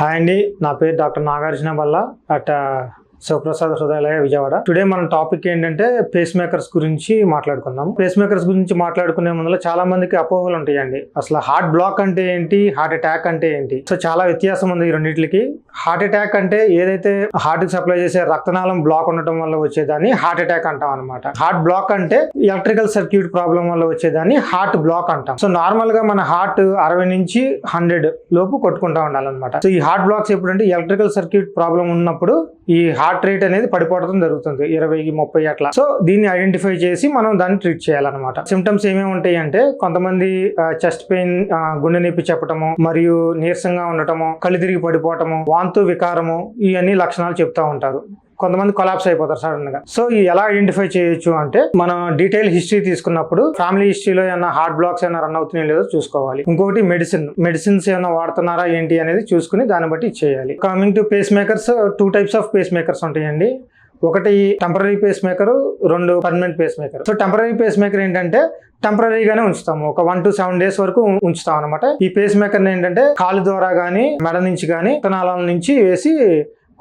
Hi అండి నా పేరు doctor Nagarjuna Balla at Shivaprasad Hrudayalaya Vijayawada. Today మన టాపిక్ ఏంటంటే పేస్ మేకర్స్ గురించి మాట్లాడుకుందాం. పేస్ మేకర్స్ గురించి మాట్లాడుకునే ముందులో చాలా మందికి అపోహలు ఉంటాయండి. అసలు హార్ట్ బ్లాక్ అంటే ఏంటి? హార్ట్ అటాక్ అంటే ఏంటి? సో చాలా వ్యత్యాసం ఉంది ఈ రెండింటికి హార్ట్ అటాక్ అంటే ఏదైతే హార్ట్కి సప్లై చేసే రక్తనాళం బ్లాక్ ఉండటం వల్ల వచ్చేదాన్ని హార్ట్ అటాక్ అంటాం అనమాట హార్ట్ బ్లాక్ అంటే ఎలక్ట్రికల్ సర్క్యూట్ ప్రాబ్లం వల్ల వచ్చేదాన్ని హార్ట్ బ్లాక్ అంటాం. సో నార్మల్గా మన హార్ట్ అరవై నుంచి హండ్రెడ్ లోపు కొట్టుకుంటా ఉండాలన్నమాట. సో ఈ హార్ట్ బ్లాక్స్ ఎప్పుడంటే ఎలక్ట్రికల్ సర్క్యూట్ ప్రాబ్లం ఉన్నప్పుడు ఈ హార్ట్ హార్ట్ రేట్ అనేది పడిపోవడం జరుగుతుంది. ఇరవై ముప్పై అట్లా. సో దీన్ని ఐడెంటిఫై చేసి మనం దాన్ని ట్రీట్ చేయాలన్నమాట. సిమ్టమ్స్ ఏమేమి ఉంటాయి అంటే కొంతమంది చెస్ట్ పెయిన్ గుండె నొప్పి చెప్పటము మరియు నీరసంగా ఉండటము కళ్ళు తిరిగి పడిపోవటము వాంతు వికారము ఇవన్నీ లక్షణాలు చెప్తా ఉంటారు. కొంతమంది కొలాప్స్ అయిపోతారు సడన్గా. సో ఈ ఎలా ఐడెంటిఫై చేయొచ్చు అంటే మనం డీటెయిల్ హిస్టరీ తీసుకున్నప్పుడు ఫ్యామిలీ హిస్టరీలో ఏమైనా హార్ట్ బ్లాక్స్ ఏమైనా రన్ అవుతున్నాయో లేదో చూసుకోవాలి. ఇంకొకటి మెడిసిన్ మెడిసిన్స్ ఏమైనా వాడుతున్నారా ఏంటి అనేది చూసుకుని దాన్ని బట్టి చేయాలి. Coming to pace makers two types of pace makers ఉంటాయండి. ఒకటి టెంపరీ పేస్ మేకర్ రెండు permanent pace maker so temporary pace maker ఏంటంటే టెంపరీగానే ఉంచుతాము. ఒక వన్ టు సెవెన్ డేస్ వరకు ఉంచుతాం అనమాట ఈ పేస్ మేకర్ ఏంటంటే కాలు ద్వారా కానీ మెడ నుంచి కానీ విత్తనాల నుంచి వేసి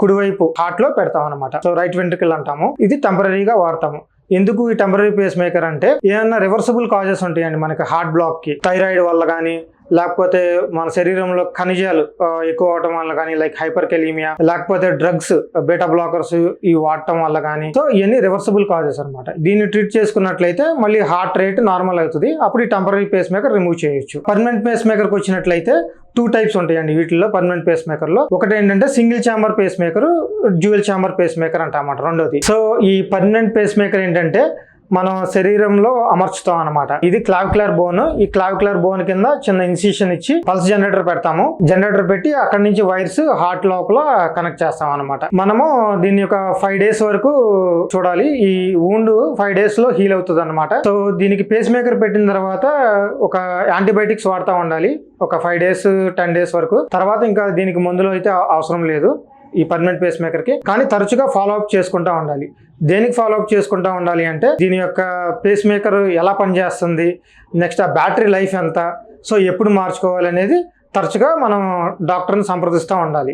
కుడివైపు హార్ట్లో పెడతాం అనమాట సో రైట్ వెంట్రికల్ అంటాము. ఇది టెంపరీగా వాడతాము. ఎందుకు ఈ టెంపరీ పేస్ మేకర్ అంటే ఏమన్నా రివర్సబుల్ కాజెస్ ఉంటాయండి మనకి హార్ట్ బ్లాక్కి థైరాయిడ్ వల్ల కానీ లేకపోతే మన శరీరంలో ఖనిజాలు ఎక్కువ అవటం వల్ల కానీ లైక్ హైపర్ కెలీమియా లేకపోతే డ్రగ్స్ బీటా బ్లాకర్స్ ఇవి వాడటం వల్ల కానీ. సో ఇవన్నీ రివర్సబుల్ కాజెస్ అనమాట దీన్ని ట్రీట్ చేసుకున్నట్లయితే మళ్ళీ హార్ట్ రేట్ నార్మల్ అవుతుంది. అప్పుడు ఈ టెంపరీ పేస్ మేకర్ రిమూవ్ చేయొచ్చు. పర్మనెంట్ పేస్ మేకర్కి వచ్చినట్లయితే టూ టైప్స్ ఉంటాయండి వీటిలో పర్మనెంట్ పేస్ మేకర్లో ఒకటి ఏంటంటే single chamber pace maker dual chamber pace maker అంట అన్నమాట రెండోది. సో ఈ పర్మనెంట్ పేస్ మేకర్ ఏంటంటే మనం శరీరంలో అమర్చుతాం అనమాట ఇది క్లావిక్యులర్ బోన్. ఈ క్లావిక్యులర్ బోన్ కింద చిన్న ఇన్సిషన్ ఇచ్చి పల్స్ జనరేటర్ పెడతాము. జనరేటర్ పెట్టి అక్కడ నుంచి వైర్స్ హార్ట్ లోపల కనెక్ట్ చేస్తాం అనమాట మనము దీని యొక్క ఫైవ్ డేస్ వరకు చూడాలి. ఈ వూండ్ ఫైవ్ డేస్లో హీల్ అవుతుంది అనమాట సో దీనికి పేస్ మేకర్ పెట్టిన తర్వాత ఒక యాంటీబయాటిక్స్ వాడుతూ ఉండాలి. ఒక ఫైవ్ డేస్ టెన్ డేస్ వరకు. తర్వాత ఇంకా దీనికి మందులు అయితే అవసరం లేదు. ఈ పర్మనెంట్ పేస్ మేకర్కి కానీ తరచుగా ఫాలో అప్ చేసుకుంటూ ఉండాలి. దేనికి ఫాలో అప్ చేసుకుంటూ ఉండాలి అంటే దీని యొక్క పేస్ మేకర్ ఎలా పనిచేస్తుంది? నెక్స్ట్ ఆ బ్యాటరీ లైఫ్ ఎంత? సో ఎప్పుడు మార్చుకోవాలి అనేది తరచుగా మనం డాక్టర్ని సంప్రదిస్తూ ఉండాలి.